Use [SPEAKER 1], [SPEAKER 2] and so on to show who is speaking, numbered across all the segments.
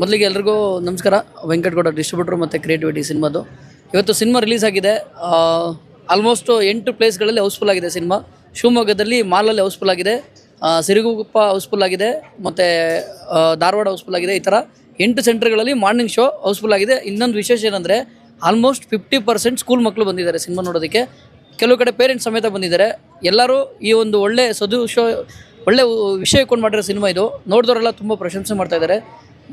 [SPEAKER 1] ಮೊದಲಿಗೆ ಎಲ್ರಿಗೂ ನಮಸ್ಕಾರ. ವೆಂಕಟಗೌಡ ಡಿಸ್ಟ್ರಿಬ್ಯೂಟರ್ ಮತ್ತು ಕ್ರಿಯೇಟಿವಿಟಿ ಸಿನಿಮಾದು. ಇವತ್ತು ಸಿನಿಮಾ ರಿಲೀಸ್ ಆಗಿದೆ. ಆಲ್ಮೋಸ್ಟ್ ಎಂಟು ಪ್ಲೇಸ್ಗಳಲ್ಲಿ ಹೌಸ್ಫುಲ್ ಆಗಿದೆ ಸಿನಿಮಾ ಶಿವಮೊಗ್ಗದಲ್ಲಿ ಮಾಲಲ್ಲಿ ಹೌಸ್ಫುಲ್ ಆಗಿದೆ. ಸಿರಿಗುಪ್ಪ ಹೌಸ್ಫುಲ್ ಆಗಿದೆ. ಮತ್ತು ಧಾರವಾಡ ಹೌಸ್ಫುಲ್ ಆಗಿದೆ. ಈ ಥರ ಎಂಟು ಸೆಂಟರ್ಗಳಲ್ಲಿ ಮಾರ್ನಿಂಗ್ ಶೋ ಹೌಸ್ಫುಲ್ ಆಗಿದೆ. ಇನ್ನೊಂದು ವಿಶೇಷ ಏನಂದರೆ ಆಲ್ಮೋಸ್ಟ್ ಫಿಫ್ಟಿ ಪರ್ಸೆಂಟ್ ಸ್ಕೂಲ್ ಮಕ್ಕಳು ಬಂದಿದ್ದಾರೆ ಸಿನಿಮಾ ನೋಡೋದಕ್ಕೆ. ಕೆಲವು ಕಡೆ ಪೇರೆಂಟ್ಸ್ ಸಮೇತ ಬಂದಿದ್ದಾರೆ. ಎಲ್ಲರೂ ಈ ಒಂದು ಒಳ್ಳೆ ಸದು ಶೋ ಒಳ್ಳೆ ವಿಷಯ ಇಟ್ಕೊಂಡು ಮಾಡಿರೋ ಸಿನಿಮಾ ಇದು. ನೋಡಿದವರೆಲ್ಲ ತುಂಬ ಪ್ರಶಂಸೆ ಮಾಡ್ತಾ ಇದ್ದಾರೆ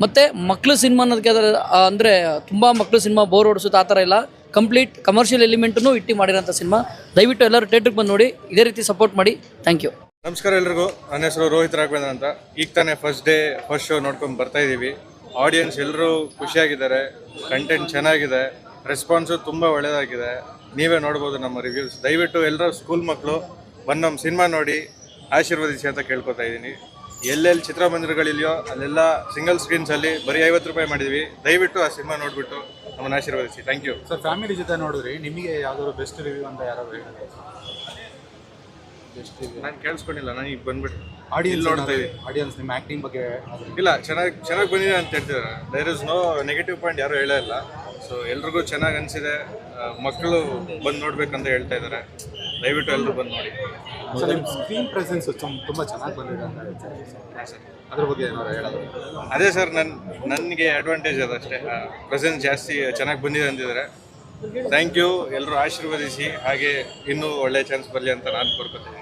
[SPEAKER 1] ಮತ್ತು ಮಕ್ಕಳು ಸಿನಿಮಾ ಅನ್ನೋದಕ್ಕೆ ಅದರ ಅಂದರೆ ತುಂಬ ಮಕ್ಕಳು ಸಿನಿಮಾ ಬೋರ್ ಓಡಿಸುತ್ತೆ ಆ ಥರ ಇಲ್ಲ. ಕಂಪ್ಲೀಟ್ ಕಮರ್ಷಿಯಲ್ ಎಲಿಮೆಂಟನ್ನು ಇಟ್ಟು ಮಾಡಿರೋಂಥ ಸಿನಿಮಾ. ದಯವಿಟ್ಟು ಎಲ್ಲರೂ ಥೇಟ್ರಿಗೆ ಬಂದು ನೋಡಿ, ಇದೇ ರೀತಿ ಸಪೋರ್ಟ್ ಮಾಡಿ. ಥ್ಯಾಂಕ್ ಯು
[SPEAKER 2] ನಮಸ್ಕಾರ ಎಲ್ರಿಗೂ. ನನ್ನ ಹೆಸರು ರೋಹಿತ್ ರಾಘವೇಂದ್ರ ಅಂತ. ಈಗ ತಾನೇ ಫಸ್ಟ್ ಡೇ ಫಸ್ಟ್ ಶೋ ನೋಡ್ಕೊಂಡು ಬರ್ತಾ ಇದ್ದೀವಿ ಆಡಿಯನ್ಸ್ ಎಲ್ಲರೂ ಖುಷಿಯಾಗಿದ್ದಾರೆ. ಕಂಟೆಂಟ್ ಚೆನ್ನಾಗಿದೆ. ರೆಸ್ಪಾನ್ಸು ತುಂಬ ಒಳ್ಳೆಯದಾಗಿದೆ ನೀವೇ ನೋಡ್ಬೋದು ನಮ್ಮ ರಿವ್ಯೂಸ್ ದಯವಿಟ್ಟು ಎಲ್ಲರೂ ಸ್ಕೂಲ್ ಮಕ್ಕಳು ಬಂದು ನಮ್ಮ ಸಿನಿಮಾ ನೋಡಿ. ಆಶೀರ್ವದಿಸಿ ಅಂತ ಕೇಳ್ಕೊತಾ ಇದ್ದೀನಿ. ಎಲ್ಲೆಲ್ಲಿ ಚಿತ್ರಮಂದಿರಗಳಿದೆಯೋ ಅಲ್ಲೆಲ್ಲ ಸಿಂಗಲ್ ಸ್ಕ್ರೀನ್ಸಲ್ಲಿ ಬರೀ ಐವತ್ತು ರೂಪಾಯಿ ಮಾಡಿದ್ವಿ. ದಯವಿಟ್ಟು ಆ ಸಿನಿಮಾ ನೋಡಿಬಿಟ್ಟು ನಮ್ಮನ್ನು ಆಶೀರ್ವದಿಸಿ. ಥ್ಯಾಂಕ್ ಯು
[SPEAKER 3] ಸರ್ ಫ್ಯಾಮಿಲಿ ಜೊತೆ ನೋಡಿದ್ರಿ ನಿಮಗೆ ಯಾವ್ದಾದ್ರು ಬೆಸ್ಟ್ ರಿವ್ಯೂ ಅಂತ ಯಾರಾದ್ರು ಹೇಳಿದ್ರೆ?
[SPEAKER 2] ನಾನು ಕೇಳಿಸ್ಕೊಂಡಿಲ್ಲ ನಾನು ಈಗ ಬಂದ್ಬಿಟ್ಟು.
[SPEAKER 3] ಆಡಿಯನ್ಸ್
[SPEAKER 2] ನೋಡ್ತಾ ಇದ್ದೀನಿ.
[SPEAKER 3] ಆಡಿಯನ್ಸ್ ನಿಮ್ಮ ಆ್ಯಕ್ಟಿಂಗ್ ಬಗ್ಗೆ
[SPEAKER 2] ಇಲ್ಲ ಚೆನ್ನಾಗಿ ಚೆನ್ನಾಗಿ ಬಂದಿದೆ ಅಂತ ಹೇಳ್ತಿದ್ದಾರೆ there is no negative point ಯಾರೂ ಹೇಳೇ ಇಲ್ಲ. ಸೊ ಎಲ್ರಿಗೂ ಚೆನ್ನಾಗಿ ಅನಿಸಿದೆ. ಮಕ್ಕಳು ಬಂದು ನೋಡ್ಬೇಕಂತ ಹೇಳ್ತಾ ಇದ್ದಾರೆ. ದಯವಿಟ್ಟು ಎಲ್ಲರೂ ಬಂದು ನೋಡಿ.
[SPEAKER 3] ಸೊ ನಿಮ್ಮ ಸ್ಕ್ರೀನ್ ಪ್ರೆಸೆನ್ಸ್ ತುಂಬ ಚೆನ್ನಾಗಿ ಬಂದಿದೆ ಅಂತ ಅದ್ರ ಬಗ್ಗೆ ಏನಾದ್ರು ಹೇಳೋದು?
[SPEAKER 2] ಅದೇ ಸರ್ ನನ್ನ ನನಗೆ ಅಡ್ವಾಂಟೇಜ್ ಅದಷ್ಟೇ ಪ್ರೆಸೆನ್ಸ್ ಜಾಸ್ತಿ ಚೆನ್ನಾಗಿ ಬಂದಿದೆ ಅಂತಿದ್ದಾರೆ. ಥ್ಯಾಂಕ್ ಯು ಎಲ್ಲರೂ ಆಶೀರ್ವದಿಸಿ ಹಾಗೆ ಇನ್ನೂ ಒಳ್ಳೆ ಚಾನ್ಸ್ ಬರಲಿ ಅಂತ ನಾನು ಕೋರ್ಕೋತೀನಿ.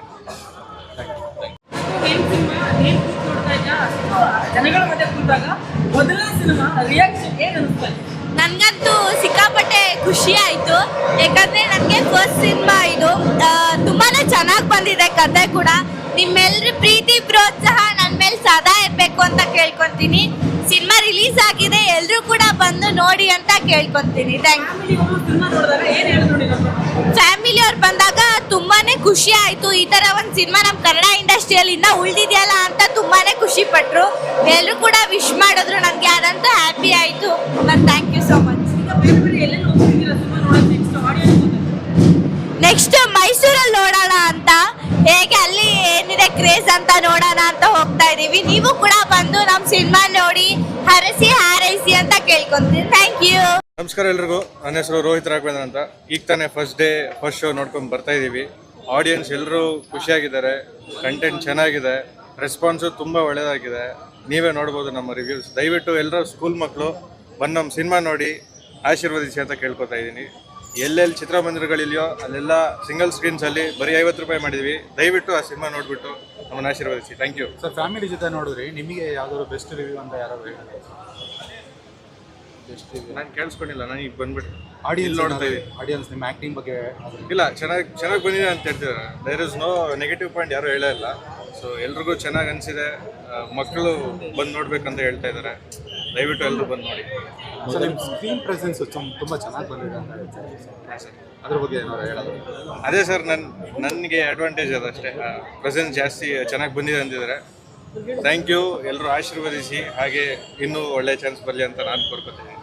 [SPEAKER 4] ಅಷ್ಟು ಜನಗಳ ಮಧ್ಯೆ ಕೂತಾಗ ಮೊದಲ ಸಿನಿಮಾ ರಿಯಾಕ್ಷನ್ ಏನು ಅನಿಸ್ತಾ ಇದೆ?
[SPEAKER 5] ನನಗಂತೂ ಸಿಕ್ಕಾಪಟ್ಟೆ ಖುಷಿ ಆಯಿತು. ಯಾಕಂದರೆ ನನಗೆ ಫಸ್ಟ್ ಸಿನಿಮಾ ಇದು. ತುಂಬಾ ತುಂಬಾನೇ ಚೆನ್ನಾಗಿ ಬಂದಿದೆ ಕತೆ ಕೂಡ. ನಿಮ್ಮೆಲ್ಲರ ಪ್ರೀತಿ ಪ್ರೋತ್ಸಾಹ ನನ್ನ ಮೇಲೆ ಸದಾ ಇರಬೇಕು ಅಂತ ಕೇಳ್ಕೊತೀನಿ. ಸಿನಿಮಾ ರಿಲೀಸ್ ಆಗಿದೆ ಎಲ್ಲರೂ ಕೂಡ ಬಂದು ನೋಡಿ ಅಂತ ಕೇಳ್ಕೊತೀನಿ. ಥ್ಯಾಂಕ್
[SPEAKER 4] ಫ್ಯಾಮಿಲಿ
[SPEAKER 5] ಅವ್ರು ಬಂದಾಗ ತುಂಬಾ ಖುಷಿ ಆಯಿತು. ಈ ಥರ ಒಂದು ಸಿನಿಮಾ ನಮ್ಮ ಕನ್ನಡ ಇಂಡಸ್ಟ್ರಿಯಲ್ಲಿ ಇನ್ನೂ ಉಳಿದಿದೆಯಲ್ಲ ಅಂತ ತುಂಬಾ ಖುಷಿ ಪಟ್ಟರು ಎಲ್ಲರೂ ಕೂಡ ವಿಶ್ ಮಾಡಿದ್ರು. ನನಗೆ ಅದಂತೂ ಹ್ಯಾಪಿ ಆಯಿತು. ಮತ್ತು ಥ್ಯಾಂಕ್
[SPEAKER 4] ನೆಕ್ಸ್ಟ್
[SPEAKER 5] ಮೈಸೂರಲ್ಲಿ ನೋಡೋಣ ಅಂತ. ಹೇಗೆ ಅಲ್ಲಿ ಏನಿದೆ ಕ್ರೇಜ್ ಅಂತ ನೋಡೋಣ ಅಂತ ಹೋಗ್ತಾ ಇದೀವಿ. ನೀವು ಕೂಡ ಬಂದು ನಮ್ಮ ಸಿನಿಮಾ ನೋಡಿ, ಹರಸಿ, ಹಾರೈಸಿ ಅಂತ ಕೇಳ್ಕೊಂತೀನಿ. ಥ್ಯಾಂಕ್ ಯು
[SPEAKER 2] ನಮಸ್ಕಾರ ಎಲ್ರಿಗೂ. ನನ್ನ ಹೆಸರು ರೋಹಿತ್ ರಾಘವೇಂದ್ರ ಅಂತ. ಈಗ ತಾನೇ ಫಸ್ಟ್ ಡೇ ಫಸ್ಟ್ ಶೋ ನೋಡ್ಕೊಂಡು ಬರ್ತಾ ಇದ್ದೀವಿ ಆಡಿಯನ್ಸ್ ಎಲ್ಲರೂ ಖುಷಿಯಾಗಿದ್ದಾರೆ. ಕಂಟೆಂಟ್ ಚೆನ್ನಾಗಿದೆ. ರೆಸ್ಪಾನ್ಸು ತುಂಬ ಒಳ್ಳೆಯದಾಗಿದೆ ನೀವೇ ನೋಡ್ಬೋದು ನಮ್ಮ ರಿವ್ಯೂಸ್ ದಯವಿಟ್ಟು ಎಲ್ಲರೂ ಸ್ಕೂಲ್ ಮಕ್ಕಳು ಬಂದು ನಮ್ಮ ಸಿನಿಮಾ ನೋಡಿ ಆಶೀರ್ವದಿಸಿ ಅಂತ ಕೇಳ್ಕೊತಾ ಇದ್ದೀನಿ. ಎಲ್ಲೆಲ್ಲಿ ಚಿತ್ರಮಂದಿರಗಳಿದೆಯೋ ಅಲ್ಲೆಲ್ಲ ಸಿಂಗಲ್ ಸ್ಕ್ರೀನ್ಸಲ್ಲಿ ಬರೀ ಐವತ್ತು ರೂಪಾಯಿ ಮಾಡಿದ್ವಿ. ದಯವಿಟ್ಟು ಆ ಸಿನಿಮಾ ನೋಡಿಬಿಟ್ಟು ನಮ್ಮನ್ನು ಆಶೀರ್ವದಿಸಿ. ಥ್ಯಾಂಕ್ ಯು
[SPEAKER 3] ಸರ್ ಫ್ಯಾಮಿಲಿ ಜೊತೆ ನೋಡಿದ್ರಿ? ನಿಮಗೆ ಯಾವ್ದಾದ್ರು ಬೆಸ್ಟ್ ರಿವ್ಯೂ ಅಂತ ಯಾರಾದ್ರು ಹೇಳಿದ್ರೆ? ಬೆಸ್ಟ್ ರಿವ್ಯೂ
[SPEAKER 2] ನಾನು ಕೇಳಿಸ್ಕೊಂಡಿಲ್ಲ ನಾನು ಈಗ ಬಂದ್ಬಿಟ್ಟು
[SPEAKER 3] ಆಡಿಯನ್ಸ್
[SPEAKER 2] ನೋಡ್ತಾ ಇದ್ದೀನಿ.
[SPEAKER 3] ಆಡಿಯನ್ಸ್ ನಿಮ್ಮ ಆ್ಯಕ್ಟಿಂಗ್ ಬಗ್ಗೆ
[SPEAKER 2] ಇಲ್ಲ ಚೆನ್ನಾಗಿ ಚೆನ್ನಾಗಿ ಬಂದಿದೆ ಅಂತ ಹೇಳ್ತಿದ್ದಾರೆ. There is no negative point ಯಾರೂ ಹೇಳೇ ಇಲ್ಲ. ಸೊ ಎಲ್ರಿಗೂ ಚೆನ್ನಾಗಿ ಅನಿಸಿದೆ. ಮಕ್ಕಳು ಬಂದು ನೋಡ್ಬೇಕಂತ ಹೇಳ್ತಾ ಇದ್ದಾರೆ. ದಯವಿಟ್ಟು ಎಲ್ಲರೂ ಬಂದು ನೋಡಿ.
[SPEAKER 3] ಸರ್ ನಿಮ್ಮ ಸ್ಕ್ರೀನ್ ಪ್ರೆಸೆನ್ಸ್ ತುಂಬ ಚೆನ್ನಾಗಿ ಬಂದಿದೆ ಅಂತ ಅದ್ರ ಬಗ್ಗೆ ಏನಾದ್ರು ಹೇಳೋದು?
[SPEAKER 2] ಅದೇ ಸರ್ ನನ್ನ ನನಗೆ ಅಡ್ವಾಂಟೇಜ್ ಅದಷ್ಟೇ. ಪ್ರೆಸೆನ್ಸ್ ಜಾಸ್ತಿ ಚೆನ್ನಾಗಿ ಬಂದಿದೆ ಅಂತಿದ್ದಾರೆ. ಥ್ಯಾಂಕ್ ಯು ಎಲ್ಲರೂ ಆಶೀರ್ವದಿಸಿ ಹಾಗೆ ಇನ್ನೂ ಒಳ್ಳೆ ಚಾನ್ಸ್ ಬರಲಿ ಅಂತ ನಾನು ಕೋರ್ಕೊತೀನಿ